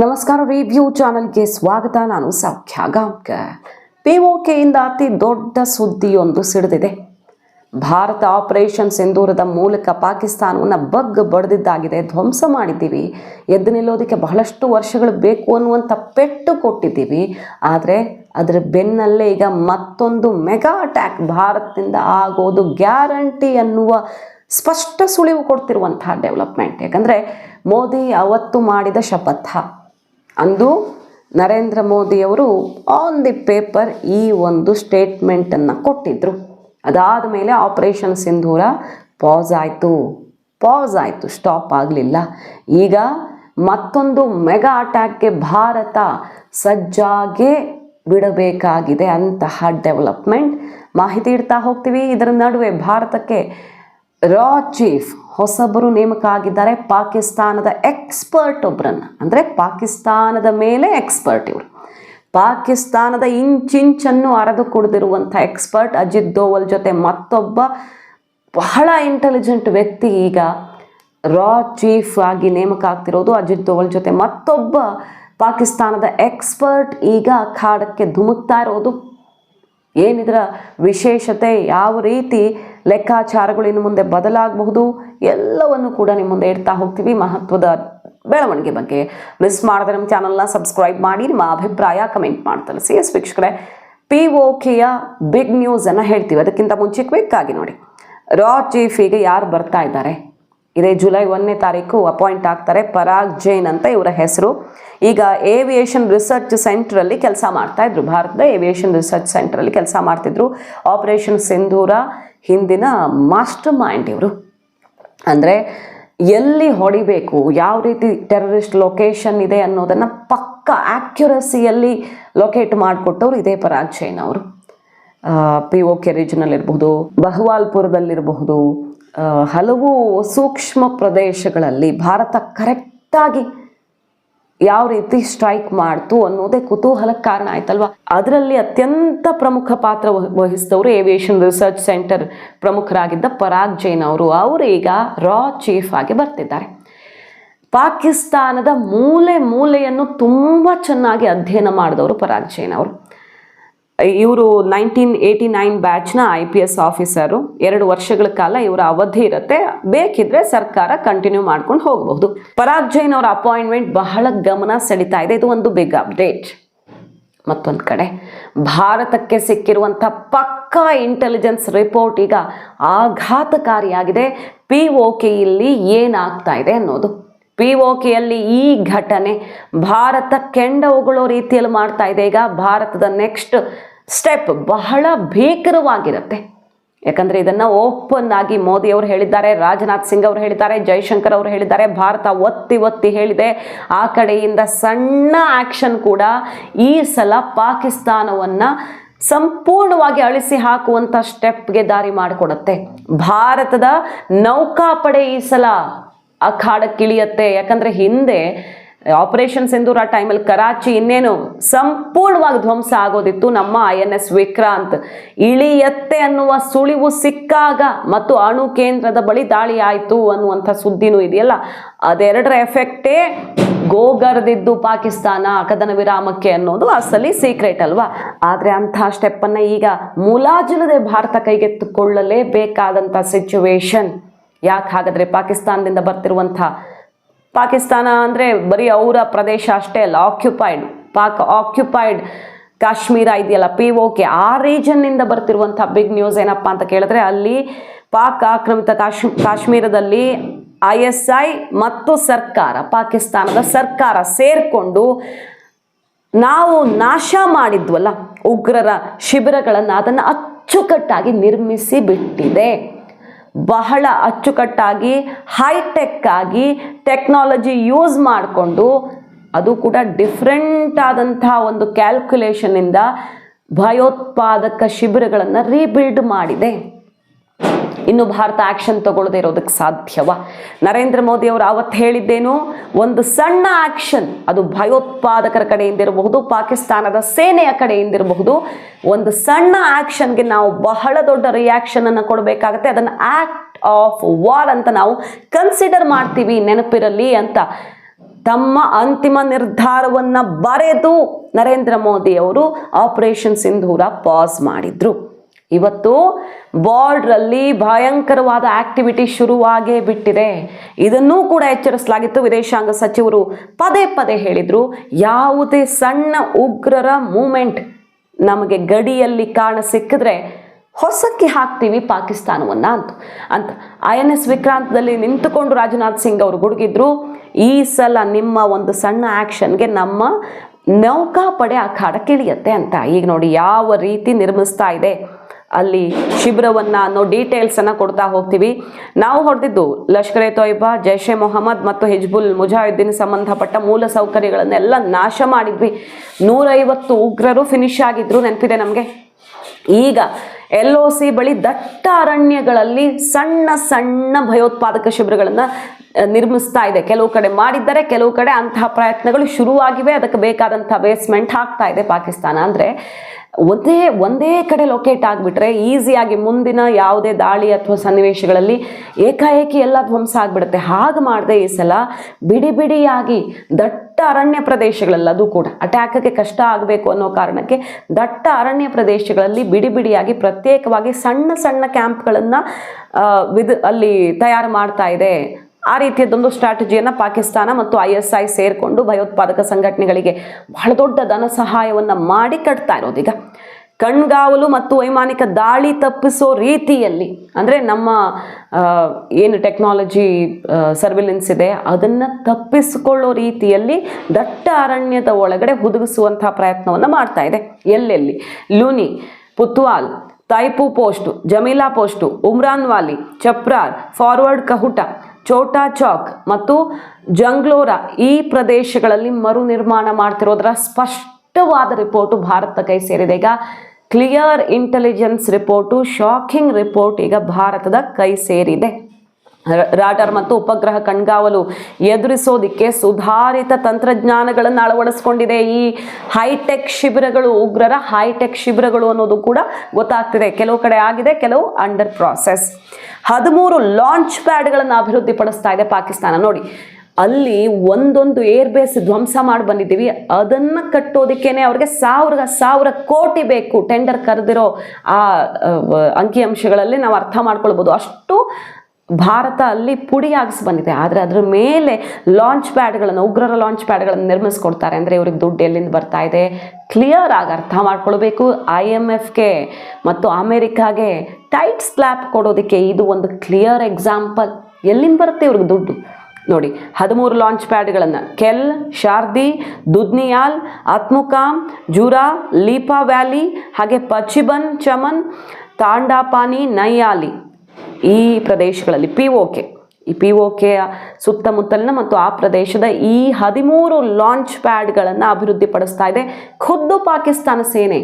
ನಮಸ್ಕಾರ ರಿವ್ಯೂ ಚಾನಲ್ಗೆ ಸ್ವಾಗತ. ನಾನು ಸೌಖ್ಯ ಗಾಂಕ ಪಿ ಅತಿ ದೊಡ್ಡ ಸುದ್ದಿಯೊಂದು ಸಿಡಿದಿದೆ. ಭಾರತ ಆಪರೇಷನ್ ಸಿಂಧೂರದ ಮೂಲಕ ಪಾಕಿಸ್ತಾನವನ್ನು ಬಗ್ ಬಡ್ದಿದ್ದಾಗಿದೆ. ಧ್ವಂಸ ಮಾಡಿದ್ದೀವಿ. ಎದ್ದು ನಿಲ್ಲೋದಕ್ಕೆ ಬಹಳಷ್ಟು ವರ್ಷಗಳು ಬೇಕು ಅನ್ನುವಂಥ ಪೆಟ್ಟು ಕೊಟ್ಟಿದ್ದೀವಿ. ಆದರೆ ಅದರ ಬೆನ್ನಲ್ಲೇ ಈಗ ಮತ್ತೊಂದು ಮೆಗಾ ಅಟ್ಯಾಕ್ ಭಾರತದಿಂದ ಆಗೋದು ಗ್ಯಾರಂಟಿ ಅನ್ನುವ ಸ್ಪಷ್ಟ ಸುಳಿವು ಕೊಡ್ತಿರುವಂತಹ ಡೆವಲಪ್ಮೆಂಟ್. ಯಾಕಂದರೆ ಮೋದಿ ಅವತ್ತು ಮಾಡಿದ ಶಪಥ ಅಂದು ನರೇಂದ್ರ ಮೋದಿಯವರು ಆನ್ ದಿ ಪೇಪರ್ ಈ ಒಂದು ಸ್ಟೇಟ್ಮೆಂಟನ್ನು ಕೊಟ್ಟಿದ್ದರು ಅದಾದ ಮೇಲೆ ಆಪರೇಷನ್ ಸಿಂಧೂರ ಪಾಸ್ ಆಯಿತು. ಪಾಸ್ ಆಯಿತು ಸ್ಟಾಪ್ ಆಗಲಿಲ್ಲ. ಈಗ ಮತ್ತೊಂದು ಮೆಗಾ ಅಟ್ಯಾಕ್ಗೆ ಭಾರತ ಸಜ್ಜಾಗೇ ಬಿಡಬೇಕಾಗಿದೆ ಅಂತಹ ಡೆವಲಪ್ಮೆಂಟ್ ಮಾಹಿತಿ ಇಡ್ತಾ ಹೋಗ್ತೀವಿ. ಇದರ ನಡುವೆ ಭಾರತಕ್ಕೆ ರಾ ಚೀಫ್ ಹೊಸಬರು ನೇಮಕ ಆಗಿದ್ದಾರೆ ಪಾಕಿಸ್ತಾನದ ಎಕ್ಸ್ಪರ್ಟ್ ಒಬ್ಬರನ್ನು ಅಂದರೆ ಪಾಕಿಸ್ತಾನದ ಮೇಲೆ ಎಕ್ಸ್ಪರ್ಟ್ ಇವರು. ಪಾಕಿಸ್ತಾನದ ಇಂಚಿಂಚನ್ನು ಅರೆದು ಕುಡಿದಿರುವಂಥ ಎಕ್ಸ್ಪರ್ಟ್ ಅಜಿತ್ ದೋವಲ್ ಜೊತೆ ಮತ್ತೊಬ್ಬ ಬಹಳ ಇಂಟೆಲಿಜೆಂಟ್ ವ್ಯಕ್ತಿ ಈಗ ರಾ ಚೀಫ್ ಆಗಿ ನೇಮಕ ಆಗ್ತಿರೋದು ಅಜಿತ್ ದೋವಲ್ ಜೊತೆ. ಮತ್ತೊಬ್ಬ ಪಾಕಿಸ್ತಾನದ ಎಕ್ಸ್ಪರ್ಟ್ ಈಗ ಖಾಡಕ್ಕೆ ಧುಮುಕ್ತಾ ಇರೋದು ಏನಿದರ ವಿಶೇಷತೆ, ಯಾವ ರೀತಿ ಲೆಕ್ಕಾಚಾರಗಳು ಇನ್ನು ಮುಂದೆ ಬದಲಾಗಬಹುದು, ಎಲ್ಲವನ್ನು ಕೂಡ ನಿಮ್ಮ ಮುಂದೆ ಇಡ್ತಾ ಹೋಗ್ತೀವಿ. ಮಹತ್ವದ ಬೆಳವಣಿಗೆ ಬಗ್ಗೆ ಮಿಸ್ ಮಾಡಿದ್ರೆ ನಮ್ಮ ಚಾನಲ್ನ ಸಬ್ಸ್ಕ್ರೈಬ್ ಮಾಡಿ, ನಿಮ್ಮ ಅಭಿಪ್ರಾಯ ಕಮೆಂಟ್ ಮಾಡ್ತಾರೆ ಸಿ ಎಸ್ ವೀಕ್ಷಕರೇ ಪಿ ಓ ಕೆಯ ಬಿಗ್ ನ್ಯೂಸನ್ನು ಹೇಳ್ತೀವಿ. ಅದಕ್ಕಿಂತ ಮುಂಚೆ ಕ್ವಿಕ್ ಆಗಿ ನೋಡಿ. ರಾ ಚೀಫಿಗೆ ಯಾರು ಬರ್ತಾ ಇದ್ದಾರೆ? ಇದೇ ಜುಲೈ ಒಂದನೇ ತಾರೀಕು ಅಪಾಯಿಂಟ್ ಆಗ್ತಾರೆ ಪರಾಗ್ ಜೈನ್ ಅಂತ ಇವರ ಹೆಸರು. ಈಗ ಏವಿಯೇಷನ್ ರಿಸರ್ಚ್ ಸೆಂಟ್ರಲ್ಲಿ ಕೆಲಸ ಮಾಡ್ತಾ ಇದ್ರು. ಭಾರತದ ಏವಿಯೇಷನ್ ರಿಸರ್ಚ್ ಸೆಂಟ್ರಲ್ಲಿ ಕೆಲಸ ಮಾಡ್ತಿದ್ರು. ಆಪರೇಷನ್ ಸಿಂಧೂರ ಹಿಂದಿನ ಮಾಸ್ಟರ್ ಮೈಂಡ್ ಇವರು. ಅಂದರೆ ಎಲ್ಲಿ ಹೊಡಿಬೇಕು, ಯಾವ ರೀತಿ ಟೆರರಿಸ್ಟ್ ಲೊಕೇಶನ್ ಇದೆ ಅನ್ನೋದನ್ನು ಪಕ್ಕ ಆ್ಯಕ್ಯುರಸಿಯಲ್ಲಿ ಲೊಕೇಟ್ ಮಾಡಿಕೊಟ್ಟವ್ರು ಇದೇ ಪರಾಗ್ ಜೈನ್ ಅವರು. ಪಿ ಓ ಕೆ ರೀಜನಲ್ಲಿರ್ಬಹುದು ಬಹುವಾಲ್ಪುರದಲ್ಲಿರಬಹುದು ಹಲವು ಸೂಕ್ಷ್ಮ ಪ್ರದೇಶಗಳಲ್ಲಿ ಭಾರತ ಕರೆಕ್ಟಾಗಿ ಯಾವ ರೀತಿ ಸ್ಟ್ರೈಕ್ ಮಾಡ್ತು ಅನ್ನೋದೇ ಕುತೂಹಲಕ್ಕೆ ಕಾರಣ ಆಯ್ತಲ್ವಾ? ಅದರಲ್ಲಿ ಅತ್ಯಂತ ಪ್ರಮುಖ ಪಾತ್ರ ವಹ- ವಹಿಸಿದವರು ಏವಿಯೇಷನ್ ರಿಸರ್ಚ್ ಸೆಂಟರ್ ಪ್ರಮುಖರಾಗಿದ್ದ ಪರಾಗ್ ಜೈನ್ ಅವರು. ಅವರು ಈಗ ರಾ ಚೀಫ್ ಆಗಿ ಬರ್ತಿದ್ದಾರೆ. ಪಾಕಿಸ್ತಾನದ ಮೂಲೆ ಮೂಲೆಯನ್ನು ತುಂಬ ಚೆನ್ನಾಗಿ ಅಧ್ಯಯನ ಮಾಡಿದವರು ಪರಾಗ್ ಜೈನ್ ಅವರು. ಇವರು ನೈನ್ಟೀನ್ ಏಯ್ಟಿ ನೈನ್ ಬ್ಯಾಚ್ನ ಐ ಪಿ ಎಸ್ ಆಫೀಸರು. ಎರಡು ವರ್ಷಗಳ ಕಾಲ ಇವರ ಅವಧಿ ಇರುತ್ತೆ. ಬೇಕಿದ್ರೆ ಸರ್ಕಾರ ಕಂಟಿನ್ಯೂ ಮಾಡ್ಕೊಂಡು ಹೋಗಬಹುದು. ಪರಾಗ್ ಜೈನ್ ಅವರ ಅಪಾಯಿಂಟ್ಮೆಂಟ್ ಬಹಳ ಗಮನ ಸೆಳಿತಾ ಇದೆ. ಇದು ಒಂದು ಬಿಗ್ ಅಪ್ಡೇಟ್ ಮತ್ತೊಂದು ಕಡೆ, ಭಾರತಕ್ಕೆ ಸಿಕ್ಕಿರುವಂಥ ಪಕ್ಕಾ ಇಂಟೆಲಿಜೆನ್ಸ್ ರಿಪೋರ್ಟ್ ಈಗ ಆಘಾತಕಾರಿಯಾಗಿದೆ. ಪಿ ಒ ಕೆಯಲ್ಲಿ ಏನಾಗ್ತಾ ಇದೆ ಅನ್ನೋದು. ಪಿ ಒ ಕೆಯಲ್ಲಿ ಈ ಘಟನೆ ಭಾರತ ಕೆಂಡ ರೀತಿಯಲ್ಲಿ ಮಾಡ್ತಾ ಇದೆ. ಈಗ ಭಾರತದ ನೆಕ್ಸ್ಟ್ ಸ್ಟೆಪ್ ಬಹಳ ಭೀಕರವಾಗಿರುತ್ತೆ. ಯಾಕಂದರೆ ಇದನ್ನು ಓಪನ್ ಆಗಿ ಮೋದಿ ಅವರು ಹೇಳಿದ್ದಾರೆ, ರಾಜನಾಥ್ ಸಿಂಗ್ ಅವರು ಹೇಳಿದ್ದಾರೆ, ಜೈಶಂಕರ್ ಅವರು ಹೇಳಿದ್ದಾರೆ, ಭಾರತ ಒತ್ತಿ ಒತ್ತಿ ಹೇಳಿದೆ. ಆ ಕಡೆಯಿಂದ ಸಣ್ಣ ಆ್ಯಕ್ಷನ್ ಕೂಡ ಈ ಸಲ ಪಾಕಿಸ್ತಾನವನ್ನು ಸಂಪೂರ್ಣವಾಗಿ ಅಳಿಸಿ ಹಾಕುವಂಥ ಸ್ಟೆಪ್ಗೆ ದಾರಿ ಮಾಡಿಕೊಡುತ್ತೆ. ಭಾರತದ ನೌಕಾಪಡೆ ಈ ಸಲ ಅಖಾಡಕ್ಕಿಳಿಯತ್ತೆ ಯಾಕಂದರೆ ಹಿಂದೆ ಆಪರೇಷನ್ ಸಿಂಧೂರ ಟೈಮಲ್ಲಿ ಕರಾಚಿ ಇನ್ನೇನು ಸಂಪೂರ್ಣವಾಗಿ ಧ್ವಂಸ ಆಗೋದಿತ್ತು. ನಮ್ಮ ಐ ಎನ್ ಎಸ್ ವಿಕ್ರಾಂತ್ ಇಳಿಯತ್ತೆ ಅನ್ನುವ ಸುಳಿವು ಸಿಕ್ಕಾಗ ಮತ್ತು ಅಣು ಕೇಂದ್ರದ ಬಳಿ ದಾಳಿ ಆಯಿತು ಅನ್ನುವಂಥ ಸುದ್ದಿನೂ ಇದೆಯಲ್ಲ? ಅದೆರಡರ ಎಫೆಕ್ಟೇ ಗೋಗರ್ದಿದ್ದು ಪಾಕಿಸ್ತಾನ ಕದನ ವಿರಾಮಕ್ಕೆ ಅನ್ನೋದು ಅಸಲಿ ಸೀಕ್ರೆಟ್ ಅಲ್ವಾ? ಆದರೆ ಅಂತಹ ಸ್ಟೆಪ್ಪನ್ನು ಈಗ ಮುಲಾಜಿಲ್ಲದೆ ಭಾರತ ಕೈಗೆತ್ತಿಕೊಳ್ಳಲೇಬೇಕಾದಂಥ ಸಿಚುವೇಶನ್ ಯಾಕೆ ಹಾಗಾದರೆ ಪಾಕಿಸ್ತಾನದಿಂದ ಬರ್ತಿರುವಂಥ ಪಾಕಿಸ್ತಾನ ಅಂದರೆ ಬರೀ ಅವರ ಪ್ರದೇಶ ಅಷ್ಟೇ ಅಲ್ಲ ಆಕ್ಯುಪೈಡ್ ಪಾಕ್ ಆಕ್ಯುಪೈಡ್ ಕಾಶ್ಮೀರ ಇದೆಯಲ್ಲ ಪಿ ಓಕೆ ಆ ರೀಜನ್ನಿಂದ ಬರ್ತಿರುವಂಥ ಬಿಗ್ ನ್ಯೂಸ್ ಏನಪ್ಪ ಅಂತ ಕೇಳಿದ್ರೆ ಅಲ್ಲಿ ಪಾಕ್ ಆಕ್ರಮಿತ ಕಾಶ್ ಕಾಶ್ಮೀರದಲ್ಲಿ ಐ ಎಸ್ ಐ ಮತ್ತು ಸರ್ಕಾರ, ಪಾಕಿಸ್ತಾನದ ಸರ್ಕಾರ ಸೇರಿಕೊಂಡು ನಾವು ನಾಶ ಮಾಡಿದ್ವಲ್ಲ, ಉಗ್ರರ ಶಿಬಿರಗಳನ್ನು ಅದನ್ನು ಅಚ್ಚುಕಟ್ಟಾಗಿ ನಿರ್ಮಿಸಿ ಬಿಟ್ಟಿದೆ. ಬಹಳ ಅಚ್ಚುಕಟ್ಟಾಗಿ ಹೈಟೆಕ್ ಆಗಿ ಟೆಕ್ನಾಲಜಿ ಯೂಸ್ ಮಾಡಿಕೊಂಡು ಅದು ಕೂಡ ಡಿಫ್ರೆಂಟ್ ಆದಂಥ ಒಂದು ಕ್ಯಾಲ್ಕುಲೇಷನ್ನಿಂದ ಭಯೋತ್ಪಾದಕ ಶಿಬಿರಗಳನ್ನು ರೀಬಿಲ್ಡ್ ಮಾಡಿದೆ. ಇನ್ನು ಭಾರತ ಆಕ್ಷನ್ ತಗೊಳ್ಳದೆ ಇರೋದಕ್ಕೆ ಸಾಧ್ಯವ? ನರೇಂದ್ರ ಮೋದಿ ಅವರು ಅವತ್ತು ಹೇಳಿದ್ದೇನು, ಒಂದು ಸಣ್ಣ ಆಕ್ಷನ್, ಅದು ಭಯೋತ್ಪಾದಕರ ಕಡೆಯಿಂದ ಇರಬಹುದು ಪಾಕಿಸ್ತಾನದ ಸೇನೆಯ ಕಡೆಯಿಂದ ಇರಬಹುದು ಒಂದು ಸಣ್ಣ ಆಕ್ಷನ್ಗೆ ನಾವು ಬಹಳ ದೊಡ್ಡ ರಿಯಾಕ್ಷನ್ ಅನ್ನು ಕೊಡಬೇಕಾಗತ್ತೆ. ಅದನ್ನು ಆಕ್ಟ್ ಆಫ್ ವಾರ್ ಅಂತ ನಾವು ಕನ್ಸಿಡರ್ ಮಾಡ್ತೀವಿ, ನೆನಪಿರಲಿ ಅಂತ. ತಮ್ಮ ಅಂತಿಮ ನಿರ್ಧಾರವನ್ನು ಬರೆದು ನರೇಂದ್ರ ಮೋದಿ ಅವರು ಆಪರೇಷನ್ ಸಿಂಧೂರ ಪಾಸ್ ಮಾಡಿದ್ರು. ಇವತ್ತು ಬಾರ್ಡ್ರಲ್ಲಿ ಭಯಂಕರವಾದ ಆಕ್ಟಿವಿಟಿ ಶುರುವಾಗೇ ಬಿಟ್ಟಿದೆ. ಇದನ್ನೂ ಕೂಡ ಎಚ್ಚರಿಸಲಾಗಿತ್ತು ವಿದೇಶಾಂಗ ಸಚಿವರು. ಪದೇ ಪದೇ ಹೇಳಿದರು, ಯಾವುದೇ ಸಣ್ಣ ಉಗ್ರರ ಮೂಮೆಂಟ್ ನಮಗೆ ಗಡಿಯಲ್ಲಿ ಕಾಣ ಸಿಕ್ಕಿದ್ರೆ ಹೊಸಕ್ಕೆ ಹಾಕ್ತೀವಿ ಪಾಕಿಸ್ತಾನವನ್ನು ಅಂತ. ಅಂತ ಐ ಎನ್ ಎಸ್ ವಿಕ್ರಾಂತದಲ್ಲಿ ನಿಂತುಕೊಂಡು ರಾಜನಾಥ್ ಸಿಂಗ್ ಅವರು ಗುಡುಗಿದ್ರು, ಈ ಸಲ ನಿಮ್ಮ ಒಂದು ಸಣ್ಣ ಆ್ಯಕ್ಷನ್ಗೆ ನಮ್ಮ ನೌಕಾಪಡೆ ಅಖಾಡಕ್ಕಿಳಿಯತ್ತೆ ಅಂತ. ಈಗ ನೋಡಿ, ಯಾವ ರೀತಿ ನಿರ್ಮಿಸ್ತಾ ಇದೆ. ಅಲ್ಲಿ ಶಿಬಿರವನ್ನ ಅನ್ನೋ ಡೀಟೇಲ್ಸ್ ಅನ್ನ ಕೊಡ್ತಾ ಹೋಗ್ತೀವಿ. ನಾವು ಹೊಡೆದಿದ್ದು ಲಷ್ಕರ್ ಎ ತೊಯ್ಬಾ, ಜೈಷ್ ಮೊಹಮ್ಮದ್ ಮತ್ತು ಹಿಜ್ಬುಲ್ ಮುಜಾಹಿದ್ದೀನ್ ಸಂಬಂಧಪಟ್ಟ ಮೂಲ ಸೌಕರ್ಯಗಳನ್ನೆಲ್ಲ ನಾಶ ಮಾಡಿದ್ವಿ. ನೂರೈವತ್ತು ಉಗ್ರರು ಫಿನಿಶ್ ಆಗಿದ್ರು. ನೆನಪಿದೆ ನಮಗೆ? ಈಗ ಎಲ್ ಒ ಸಿ ಬಳಿ ದಟ್ಟ ಅರಣ್ಯಗಳಲ್ಲಿ ಸಣ್ಣ ಸಣ್ಣ ಭಯೋತ್ಪಾದಕ ಶಿಬಿರಗಳನ್ನು ನಿರ್ಮಿಸ್ತಾ ಇದೆ. ಕೆಲವು ಕಡೆ ಮಾಡಿದ್ದಾರೆ ಕೆಲವು ಕಡೆ ಅಂತಹ ಪ್ರಯತ್ನಗಳು ಶುರುವಾಗಿವೆ. ಅದಕ್ಕೆ ಬೇಕಾದಂಥ ಬೇಸ್ಮೆಂಟ್ ಹಾಕ್ತಾ ಇದೆ ಪಾಕಿಸ್ತಾನ. ಅಂದರೆ ಒಂದೇ ಒಂದೇ ಕಡೆ ಲೊಕೇಟ್ ಆಗಿಬಿಟ್ರೆ ಈಸಿಯಾಗಿ ಮುಂದಿನ ಯಾವುದೇ ದಾಳಿ ಅಥವಾ ಸನ್ನಿವೇಶಗಳಲ್ಲಿ ಏಕಾಏಕಿ ಎಲ್ಲ ಧ್ವಂಸ ಆಗಿಬಿಡುತ್ತೆ. ಹಾಗೆ ಮಾಡದೆ ಈ ಸಲ ಬಿಡಿ ಬಿಡಿಯಾಗಿ ದಟ್ಟ ಅರಣ್ಯ ಪ್ರದೇಶಗಳಲ್ಲಿ ಅದು ಕೂಡ ಅಟ್ಯಾಕ್ಗೆ ಕಷ್ಟ ಆಗಬೇಕು ಅನ್ನೋ ಕಾರಣಕ್ಕೆ ದಟ್ಟ ಅರಣ್ಯ ಪ್ರದೇಶಗಳಲ್ಲಿ ಬಿಡಿ ಬಿಡಿಯಾಗಿ ಪ್ರತ್ಯೇಕವಾಗಿ ಸಣ್ಣ ಸಣ್ಣ ಕ್ಯಾಂಪ್ಗಳನ್ನು ವಿದ್, ಅಲ್ಲಿ ತಯಾರು ಮಾಡ್ತಾ ಇದೆ. ಆ ರೀತಿಯದ್ದೊಂದು ಸ್ಟ್ರಾಟಜಿಯನ್ನು ಪಾಕಿಸ್ತಾನ ಮತ್ತು ಐ ಎಸ್ ಐ ಸೇರಿಕೊಂಡು ಭಯೋತ್ಪಾದಕ ಸಂಘಟನೆಗಳಿಗೆ ಬಹಳ ದೊಡ್ಡ ಧನ ಸಹಾಯವನ್ನು ಮಾಡಿ ಕಟ್ತಾ ಇರೋದೀಗ ಕಣ್ಗಾವಲು ಮತ್ತು ವೈಮಾನಿಕ ದಾಳಿ ತಪ್ಪಿಸೋ ರೀತಿಯಲ್ಲಿ, ಅಂದರೆ ನಮ್ಮ ಏನು ಟೆಕ್ನಾಲಜಿ ಸರ್ವಿಲೆನ್ಸ್ ಇದೆ, ಅದನ್ನು ತಪ್ಪಿಸಿಕೊಳ್ಳೋ ರೀತಿಯಲ್ಲಿ ದಟ್ಟ ಅರಣ್ಯದ ಒಳಗಡೆ ಹುದುಗಿಸುವಂತಹ ಪ್ರಯತ್ನವನ್ನು ಮಾಡ್ತಾ ಇದೆ. ಎಲ್ಲೆಲ್ಲಿ? Luni, Putwal Taipu post, Jamila post, Umran Wali, Chaprar, forward Kahuta Chota Chowk ಮತ್ತು ಜಂಗ್ಲೋರಾ ಈ ಪ್ರದೇಶಗಳಲ್ಲಿ ಮರು ನಿರ್ಮಾಣ ಮಾಡ್ತಿರೋದ್ರ ಸ್ಪಷ್ಟವಾದ ರಿಪೋರ್ಟು ಭಾರತ ಕೈ ಸೇರಿದೆ. ಈಗ clear intelligence report, shocking report ಈಗ ಭಾರತದ ಕೈ ಸೇರಿದೆ. ರಾಡಾರ್ ಮತ್ತು ಉಪಗ್ರಹ ಕಣ್ಗಾವಲು ಎದುರಿಸೋದಿಕ್ಕೆ ಸುಧಾರಿತ ತಂತ್ರಜ್ಞಾನಗಳನ್ನು ಅಳವಡಿಸ್ಕೊಂಡಿದೆ. ಈ ಹೈಟೆಕ್ ಶಿಬಿರಗಳು, ಉಗ್ರರ ಹೈಟೆಕ್ ಶಿಬಿರಗಳು ಅನ್ನೋದು ಕೂಡ ಗೊತ್ತಾಗ್ತಿದೆ. ಕೆಲವು ಕಡೆ ಆಗಿದೆ, ಕೆಲವು ಅಂಡರ್ ಪ್ರಾಸೆಸ್. ಹದಿಮೂರು ಲಾಂಚ್ ಪ್ಯಾಡ್ಗಳನ್ನು ಅಭಿವೃದ್ಧಿಪಡಿಸ್ತಾ ಇದೆ ಪಾಕಿಸ್ತಾನ. ನೋಡಿ, ಅಲ್ಲಿ ಒಂದೊಂದು ಏರ್ ಬೇಸ್ ಧ್ವಂಸ ಮಾಡಿ ಬಂದಿದ್ದೀವಿ. ಅದನ್ನ ಕಟ್ಟೋದಕ್ಕೇನೆ ಅವ್ರಿಗೆ ಸಾವಿರ ಸಾವಿರ ಕೋಟಿ ಬೇಕು. ಟೆಂಡರ್ ಕರೆದಿರೋ ಆ ಅಂಕಿಅಂಶಗಳಲ್ಲಿ ನಾವು ಅರ್ಥ ಮಾಡ್ಕೊಳ್ಬೋದು. ಅಷ್ಟು ಭಾರತ ಅಲ್ಲಿ ಪುಡಿಯಾಗಿಸಿ ಬಂದಿದೆ. ಆದರೆ ಅದರ ಮೇಲೆ ಲಾಂಚ್ ಪ್ಯಾಡ್ಗಳನ್ನು ಉಗ್ರರ ಲಾಂಚ್ ಪ್ಯಾಡ್ಗಳನ್ನು ನಿರ್ಮಿಸ್ಕೊಡ್ತಾರೆ. ಅಂದರೆ ಇವ್ರಿಗೆ ದುಡ್ಡು ಎಲ್ಲಿಂದ ಬರ್ತಾ ಇದೆ? ಕ್ಲಿಯರ್ ಆಗಿ ಅರ್ಥ ಮಾಡ್ಕೊಳ್ಬೇಕು. ಐ ಎಂ ಎಫ್ಗೆ ಮತ್ತು ಅಮೇರಿಕಾಗೆ ಟೈಟ್ ಸ್ಲ್ಯಾಪ್ ಕೊಡೋದಕ್ಕೆ ಇದು ಒಂದು ಕ್ಲಿಯರ್ ಎಕ್ಸಾಂಪಲ್ ಎಲ್ಲಿಂದ ಬರುತ್ತೆ ಇವ್ರಿಗೆ ದುಡ್ಡು? ನೋಡಿ, ಹದಿಮೂರು ಲಾಂಚ್ ಪ್ಯಾಡ್ಗಳನ್ನು ಕೆಲ್ ಶಾರ್ದಿ ದುದ್ನಿಯಾಲ್ ಆತ್ಮುಕಾಮ್ ಜುರಾ ಲೀಪಾ ವ್ಯಾಲಿ ಹಾಗೆ ಪಚಿಬನ್ ಚಮನ್ ತಾಂಡಾಪಾನಿ ನೈಯಾಲಿ ಈ ಪ್ರದೇಶಗಳಲ್ಲಿ ಪಿ ಒ ಕೆ ಈ ಪಿ ಒ ಕೆಯ ಸುತ್ತಮುತ್ತಲಿನ ಮತ್ತು ಆ ಪ್ರದೇಶದ ಈ ಹದಿಮೂರು ಲಾಂಚ್ ಪ್ಯಾಡ್ಗಳನ್ನು ಅಭಿವೃದ್ಧಿಪಡಿಸ್ತಾ ಇದೆ. ಖುದ್ದು ಪಾಕಿಸ್ತಾನ ಸೇನೆ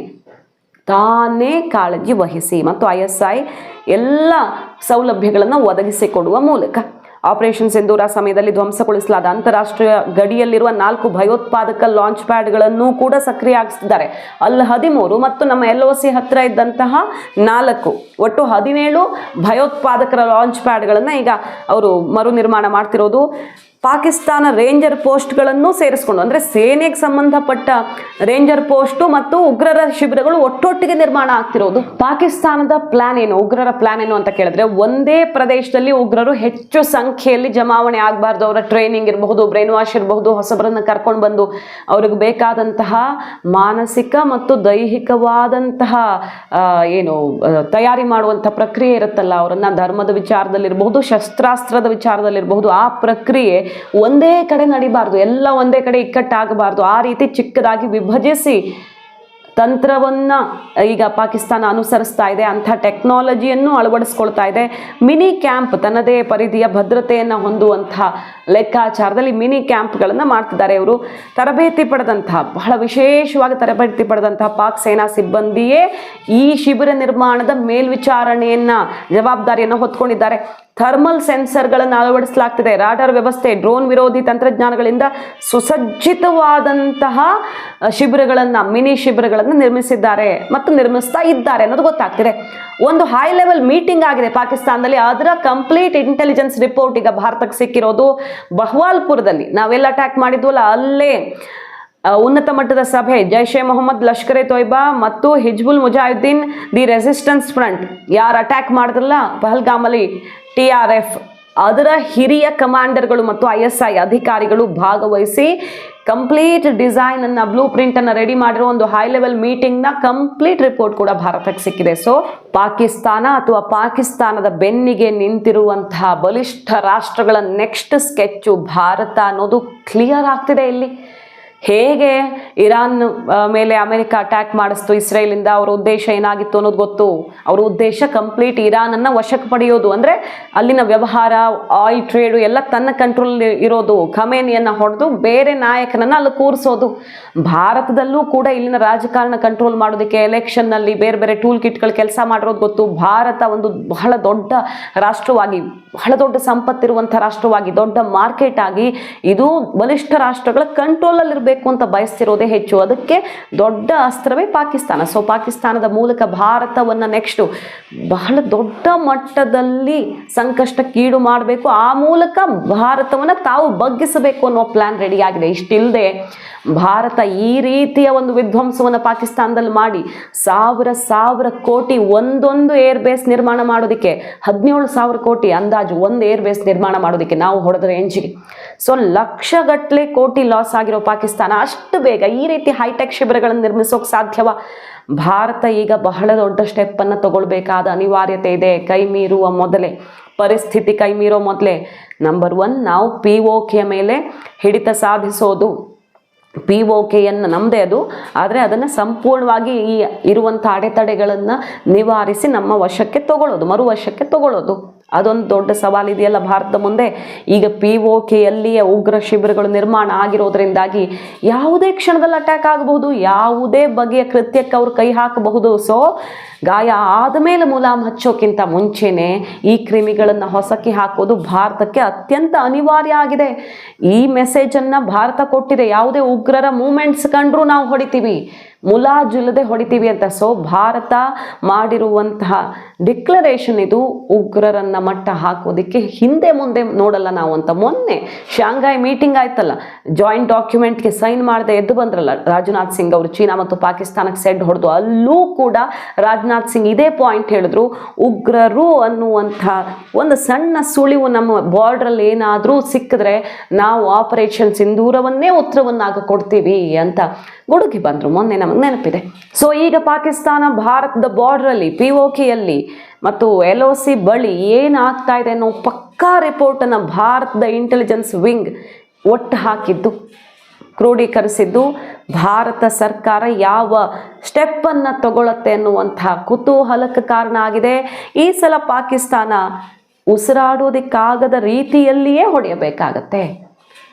ತಾನೇ ಕಾಳಜಿ ವಹಿಸಿ ಮತ್ತು ಐ ಐ ಎಲ್ಲ ಸೌಲಭ್ಯಗಳನ್ನು ಒದಗಿಸಿಕೊಡುವ ಮೂಲಕ. ಆಪರೇಷನ್ ಸಿಂಧೂರ ಸಮಯದಲ್ಲಿ ಧ್ವಂಸಗೊಳಿಸಲಾದ ಅಂತಾರಾಷ್ಟ್ರೀಯ ಗಡಿಯಲ್ಲಿರುವ ನಾಲ್ಕು ಭಯೋತ್ಪಾದಕ ಲಾಂಚ್ ಪ್ಯಾಡ್ಗಳನ್ನು ಕೂಡ ಸಕ್ರಿಯಗೊಳಿಸಿದ್ದಾರೆ. ಅಲ್ಲಿ ಹದಿಮೂರು ಮತ್ತು ನಮ್ಮ ಎಲ್ ಒ ಸಿ ಹತ್ತಿರ ಇದ್ದಂತಹ ನಾಲ್ಕು, ಒಟ್ಟು ಹದಿನೇಳು ಭಯೋತ್ಪಾದಕರ ಲಾಂಚ್ ಪ್ಯಾಡ್ಗಳನ್ನು ಈಗ ಅವರು ಮರು ನಿರ್ಮಾಣ ಮಾಡ್ತಿರೋದು. ಪಾಕಿಸ್ತಾನ ರೇಂಜರ್ ಪೋಸ್ಟ್ಗಳನ್ನು ಸೇರಿಸ್ಕೊಂಡು, ಅಂದರೆ ಸೇನೆಗೆ ಸಂಬಂಧಪಟ್ಟ ರೇಂಜರ್ ಪೋಸ್ಟು ಮತ್ತು ಉಗ್ರರ ಶಿಬಿರಗಳು ಒಟ್ಟೊಟ್ಟಿಗೆ ನಿರ್ಮಾಣ ಆಗ್ತಿರೋದು. ಪಾಕಿಸ್ತಾನದ ಪ್ಲಾನ್ ಏನು? ಉಗ್ರರ ಪ್ಲಾನ್ ಏನು ಅಂತ ಕೇಳಿದ್ರೆ, ಒಂದೇ ಪ್ರದೇಶದಲ್ಲಿ ಉಗ್ರರು ಹೆಚ್ಚು ಸಂಖ್ಯೆಯಲ್ಲಿ ಜಮಾವಣೆ ಆಗಬಾರ್ದು. ಅವರ ಟ್ರೈನಿಂಗ್ ಇರಬಹುದು ಬ್ರೈನ್ ವಾಶ್ ಇರಬಹುದು, ಹೊಸಬರನ್ನು ಕರ್ಕೊಂಡು ಬಂದು ಅವ್ರಿಗೆ ಬೇಕಾದಂತಹ ಮಾನಸಿಕ ಮತ್ತು ದೈಹಿಕವಾದಂತಹ ಏನು ತಯಾರಿ ಮಾಡುವಂಥ ಪ್ರಕ್ರಿಯೆ ಇರುತ್ತಲ್ಲ, ಅವರನ್ನು ಧರ್ಮದ ವಿಚಾರದಲ್ಲಿರಬಹುದು, ಶಸ್ತ್ರಾಸ್ತ್ರದ ವಿಚಾರದಲ್ಲಿರಬಹುದು, ಆ ಪ್ರಕ್ರಿಯೆ ಒಂದೇ ಕಡೆ ನಡಿಬಾರ್ದು, ಎಲ್ಲ ಒಂದೇ ಕಡೆ ಇಕ್ಕಟ್ಟಾಗಬಾರ್ದು. ಆ ರೀತಿ ಚಿಕ್ಕದಾಗಿ ವಿಭಜಿಸಿ ತಂತ್ರವನ್ನು ಈಗ ಪಾಕಿಸ್ತಾನ ಅನುಸರಿಸ್ತಾ ಇದೆ, ಅಂಥ ಟೆಕ್ನಾಲಜಿಯನ್ನು ಅಳವಡಿಸ್ಕೊಳ್ತಾ ಇದೆ. ಮಿನಿ ಕ್ಯಾಂಪ್ ತನ್ನದೇ ಪರಿಧಿಯ ಭದ್ರತೆಯನ್ನು ಹೊಂದುವಂಥ ಲೆಕ್ಕಾಚಾರದಲ್ಲಿ ಮಿನಿ ಕ್ಯಾಂಪ್ಗಳನ್ನು ಮಾಡ್ತಿದ್ದಾರೆ ಇವರು. ತರಬೇತಿ ಪಡೆದಂಥ, ಬಹಳ ವಿಶೇಷವಾಗಿ ತರಬೇತಿ ಪಡೆದಂಥ ಪಾಕ್ ಸೇನಾ ಸಿಬ್ಬಂದಿಯೇ ಈ ಶಿಬಿರ ನಿರ್ಮಾಣದ ಮೇಲ್ವಿಚಾರಣೆಯನ್ನು ಜವಾಬ್ದಾರಿಯನ್ನು ಹೊತ್ಕೊಂಡಿದ್ದಾರೆ. ಥರ್ಮಲ್ ಸೆನ್ಸರ್ಗಳನ್ನು ಅಳವಡಿಸಲಾಗ್ತಿದೆ. ರಾಡಾರ್ ವ್ಯವಸ್ಥೆ, ಡ್ರೋನ್ ವಿರೋಧಿ ತಂತ್ರಜ್ಞಾನಗಳಿಂದ ಸುಸಜ್ಜಿತವಾದಂತಹ ಶಿಬಿರಗಳನ್ನು, ಮಿನಿ ಶಿಬಿರಗಳನ್ನು ನಿರ್ಮಿಸಿದ್ದಾರೆ ಮತ್ತು ನಿರ್ಮಿಸ್ತಾ ಇದ್ದಾರೆ ಅನ್ನೋದು ಗೊತ್ತಾಗ್ತಿದೆ. ಒಂದು ಹೈ ಲೆವೆಲ್ ಮೀಟಿಂಗ್ ಆಗಿದೆ ಪಾಕಿಸ್ತಾನದಲ್ಲಿ. ಅದರ ಕಂಪ್ಲೀಟ್ ಇಂಟೆಲಿಜೆನ್ಸ್ ರಿಪೋರ್ಟ್ ಈಗ ಭಾರತಕ್ಕೆ ಸಿಕ್ಕಿರೋದು ಬಹ್ವಾಲ್ಪುರದಲ್ಲಿ. ನಾವೆಲ್ಲ ಅಟ್ಯಾಕ್ ಮಾಡಿದ್ವಲ್ಲ, ಅಲ್ಲೇ ಉನ್ನತ ಮಟ್ಟದ ಸಭೆ ಜೈಷ್ ಎ ಮೊಹಮ್ಮದ್, ಲಷ್ಕರ್ ಎ ತೊಯ್ಬಾ ಮತ್ತು Hizbul Mujahideen the resistance front. ಯಾರು ಅಟ್ಯಾಕ್ ಮಾಡಿದ್ರಲ್ಲ? ಪಹಲ್ಗಾಮಲ್ಲಿ ಟಿ ಆರ್ ಎಫ್. ಅದರ ಹಿರಿಯ ಕಮಾಂಡರ್ಗಳು ಮತ್ತು ಐ ಎಸ್ ಐ ಅಧಿಕಾರಿಗಳು ಭಾಗವಹಿಸಿ ಕಂಪ್ಲೀಟ್ ಡಿಸೈನ್ ಅನ್ನ, ಬ್ಲೂ ಪ್ರಿಂಟ್ ರೆಡಿ ಮಾಡಿರೋ ಒಂದು ಹೈ ಲೆವೆಲ್ ಮೀಟಿಂಗ್ನ ಕಂಪ್ಲೀಟ್ ರಿಪೋರ್ಟ್ ಕೂಡ ಭಾರತಕ್ಕೆ ಸಿಕ್ಕಿದೆ. ಸೊ ಪಾಕಿಸ್ತಾನ ಅಥವಾ ಪಾಕಿಸ್ತಾನದ ಬೆನ್ನಿಗೆ ನಿಂತಿರುವಂತಹ ಬಲಿಷ್ಠ ರಾಷ್ಟ್ರಗಳ ನೆಕ್ಸ್ಟ್ ಸ್ಕೆಚ್ಚು ಭಾರತ ಅನ್ನೋದು ಕ್ಲಿಯರ್ ಆಗ್ತಿದೆ ಇಲ್ಲಿ. ಹೇಗೆ ಇರಾನ್ ಮೇಲೆ ಅಮೆರಿಕ ಅಟ್ಯಾಕ್ ಮಾಡಿಸ್ತು, ಇಸ್ರೇಲಿಂದ ಅವರ ಉದ್ದೇಶ ಏನಾಗಿತ್ತು ಅನ್ನೋದು ಗೊತ್ತು. ಅವರ ಉದ್ದೇಶ ಕಂಪ್ಲೀಟ್ ಇರಾನನ್ನು ವಶಕ್ಕೆ ಪಡೆಯೋದು. ಅಂದರೆ ಅಲ್ಲಿನ ವ್ಯವಹಾರ ಆಯಿಲ್ ಟ್ರೇಡು ಎಲ್ಲ ತನ್ನ ಕಂಟ್ರೋಲ್ ಇರೋದು. ಖಮೇನಿಯನ್ನು ಹೊಡೆದು ಬೇರೆ ನಾಯಕನನ್ನು ಅಲ್ಲಿ ಕೂರಿಸೋದು. ಭಾರತದಲ್ಲೂ ಕೂಡ ಇಲ್ಲಿನ ರಾಜಕಾರಣ ಕಂಟ್ರೋಲ್ ಮಾಡೋದಕ್ಕೆ ಎಲೆಕ್ಷನ್ನಲ್ಲಿ ಬೇರೆ ಬೇರೆ ಟೂಲ್ ಕಿಟ್ಗಳು ಕೆಲಸ ಮಾಡಿರೋದು ಗೊತ್ತು. ಭಾರತ ಒಂದು ಬಹಳ ದೊಡ್ಡ ರಾಷ್ಟ್ರವಾಗಿ, ಬಹಳ ದೊಡ್ಡ ಸಂಪತ್ತಿರುವಂಥ ರಾಷ್ಟ್ರವಾಗಿ, ದೊಡ್ಡ ಮಾರ್ಕೆಟ್ ಆಗಿ ಇದು ಬಲಿಷ್ಠ ರಾಷ್ಟ್ರಗಳ ಕಂಟ್ರೋಲಲ್ಲಿ ಇರಬೇಕು ಅಂತ ಬಯಸ್ತಿರೋದೇ ಹೆಚ್ಚು. ಅದಕ್ಕೆ ದೊಡ್ಡ ಅಸ್ತ್ರವೇ ಪಾಕಿಸ್ತಾನ. ಸೊ ಪಾಕಿಸ್ತಾನದ ಮೂಲಕ ಭಾರತವನ್ನು ನೆಕ್ಸ್ಟು ಬಹಳ ದೊಡ್ಡ ಮಟ್ಟದಲ್ಲಿ ಸಂಕಷ್ಟಕ್ಕೀಡು ಮಾಡಬೇಕು. ಆ ಮೂಲಕ ಭಾರತವನ್ನು ತಾವು ಬಗ್ಗಿಸಬೇಕು ಅನ್ನೋ ಪ್ಲಾನ್ ರೆಡಿ ಆಗಿದೆ. ಇಷ್ಟಿಲ್ಲದೆ ಭಾರತ ಈ ರೀತಿಯ ಒಂದು ವಿಧ್ವಂಸವನ್ನು ಪಾಕಿಸ್ತಾನದಲ್ಲಿ ಮಾಡಿ ಸಾವಿರ ಸಾವಿರ ಕೋಟಿ ಒಂದೊಂದು ಏರ್ ಬೇಸ್ ನಿರ್ಮಾಣ ಮಾಡೋದಕ್ಕೆ, ಹದಿನೇಳು ಸಾವಿರ ಕೋಟಿ ಅಂದಾಜು ಒಂದು ಏರ್ ಬೇಸ್ ನಿರ್ಮಾಣ ಮಾಡೋದಕ್ಕೆ ನಾವು ಹೊಡೆದ್ರೆ ಎಂಜಿ ಸೊ ಲಕ್ಷಗಟ್ಟಲೆ ಕೋಟಿ ಲಾಸ್ ಆಗಿರೋ ಪಾಕಿಸ್ತಾನ ಅಷ್ಟು ಬೇಗ ಈ ರೀತಿ ಹೈಟೆಕ್ ಶಿಬಿರಗಳನ್ನು ನಿರ್ಮಿಸೋಕೆ ಸಾಧ್ಯವ? ಭಾರತ ಈಗ ಬಹಳ ದೊಡ್ಡ ಸ್ಟೆಪ್ಪನ್ನು ತಗೊಳ್ಬೇಕಾದ ಅನಿವಾರ್ಯತೆ ಇದೆ. ಕೈ ಮೀರುವ ಮೊದಲೇ, ಪರಿಸ್ಥಿತಿ ಕೈ ಮೀರೋ ಮೊದಲೇ. ನಂಬರ್ ಒನ್ ನಾವು ಪಿ ಕೆ ಮೇಲೆ ಹಿಡಿತ ಸಾಧಿಸೋದು. ಪಿ ಒ ಕೆಯನ್ನು ನಮ್ಮದೇ ಅದು. ಆದರೆ ಅದನ್ನು ಸಂಪೂರ್ಣವಾಗಿ ಈ ಇರುವಂಥ ಅಡೆತಡೆಗಳನ್ನು ನಿವಾರಿಸಿ ನಮ್ಮ ವಶಕ್ಕೆ ತಗೊಳ್ಳೋದು ಮರು ವಶಕ್ಕೆ ತಗೊಳ್ಳೋದು. ಅದೊಂದು ದೊಡ್ಡ ಸವಾಲಿದೆಯಲ್ಲ ಭಾರತದ ಮುಂದೆ? ಈಗ ಪಿ ಒ ಕೆಯಲ್ಲಿಯೇ ಉಗ್ರ ಶಿಬಿರಗಳು ನಿರ್ಮಾಣ ಆಗಿರೋದ್ರಿಂದಾಗಿ ಯಾವುದೇ ಕ್ಷಣದಲ್ಲಿ ಅಟ್ಯಾಕ್ ಆಗಬಹುದು, ಯಾವುದೇ ಬಗೆಯ ಕೃತ್ಯಕ್ಕೆ ಅವರು ಕೈ ಹಾಕಬಹುದು. ಸೊ ಗಾಯ ಆದ ಮೇಲೆ ಮುಲಾಮ್ ಹಚ್ಚೋಕ್ಕಿಂತ ಮುಂಚೆನೇ ಈ ಕ್ರಿಮಿಗಳನ್ನು ಹೊಸಕಿ ಹಾಕೋದು ಭಾರತಕ್ಕೆ ಅತ್ಯಂತ ಅನಿವಾರ್ಯ ಆಗಿದೆ. ಈ ಮೆಸೇಜನ್ನು ಭಾರತ ಕೊಟ್ಟಿದೆ. ಯಾವುದೇ ಉಗ್ರರ ಮೂಮೆಂಟ್ಸ್ ಕಂಡ್ರೂ ನಾವು ಹೊಡಿತೀವಿ. ಮುಲಾಜಿಲ್ಲದೆ ಹೊಡಿತೀವಿ ಅಂತ. ಸೊ ಭಾರತ ಮಾಡಿರುವಂತಹ ಡಿಕ್ಲರೇಷನ್ ಇದು ಉಗ್ರರನ್ನ ಮಟ್ಟ ಹಾಕೋದಕ್ಕೆ ಹಿಂದೆ ಮುಂದೆ ನೋಡಲ್ಲ ನಾವು ಅಂತ. ಮೊನ್ನೆ ಶಾಂಘಾಯ್ ಮೀಟಿಂಗ್ ಆಯ್ತಲ್ಲ ಜಾಯಿಂಟ್ ಡಾಕ್ಯುಮೆಂಟ್ಗೆ ಸೈನ್ ಮಾಡದೆ ಎದ್ದು ಬಂದ್ರಲ್ಲ ರಾಜನಾಥ್ ಸಿಂಗ್ ಅವರು, ಚೀನಾ ಮತ್ತು ಪಾಕಿಸ್ತಾನಕ್ಕೆ ಸೆಡ್ ಹೊಡೆದು, ಅಲ್ಲೂ ಕೂಡ ರಾಜನಾಥ್ ಸಿಂಗ್ ಇದೇ ಪಾಯಿಂಟ್ ಹೇಳಿದ್ರು, ಉಗ್ರರು ಅನ್ನುವಂಥ ಒಂದು ಸಣ್ಣ ಸುಳಿವು ನಮ್ಮ ಬಾರ್ಡ್ರಲ್ಲಿ ಏನಾದರೂ ಸಿಕ್ಕಿದ್ರೆ ನಾವು ಆಪರೇಷನ್ ಸಿಂಧೂರವನ್ನೇ ಉತ್ತರವನ್ನಾಗ ಕೊಡ್ತೀವಿ ಅಂತ. ಗುಡುಗಿ ಬಂದರು. ಮೊನ್ನೆ ನಮಗೆ ನೆನಪಿದೆ. ಸೊ ಈಗ ಪಾಕಿಸ್ತಾನ ಭಾರತದ ಬಾರ್ಡ್ರಲ್ಲಿ ಪಿ ಓ ಕೆಯಲ್ಲಿ ಮತ್ತು ಎಲ್ ಒ ಸಿ ಬಳಿ ಏನಾಗ್ತಾ ಇದೆ ಅನ್ನೋ ಪಕ್ಕಾ ರಿಪೋರ್ಟನ್ನು ಭಾರತದ ಇಂಟೆಲಿಜೆನ್ಸ್ ವಿಂಗ್ ಒಟ್ಟು ಹಾಕಿದ್ದು ಕ್ರೋಢೀಕರಿಸಿದ್ದು ಭಾರತ ಸರ್ಕಾರ ಯಾವ ಸ್ಟೆಪ್ಪನ್ನು ತಗೊಳತ್ತೆ ಅನ್ನುವಂತಹ ಕುತೂಹಲಕ್ಕೆ ಕಾರಣ ಆಗಿದೆ. ಈ ಸಲ ಪಾಕಿಸ್ತಾನ ಉಸಿರಾಡೋದಕ್ಕಾಗದ ರೀತಿಯಲ್ಲಿಯೇ ಹೊಡೆಯಬೇಕಾಗತ್ತೆ.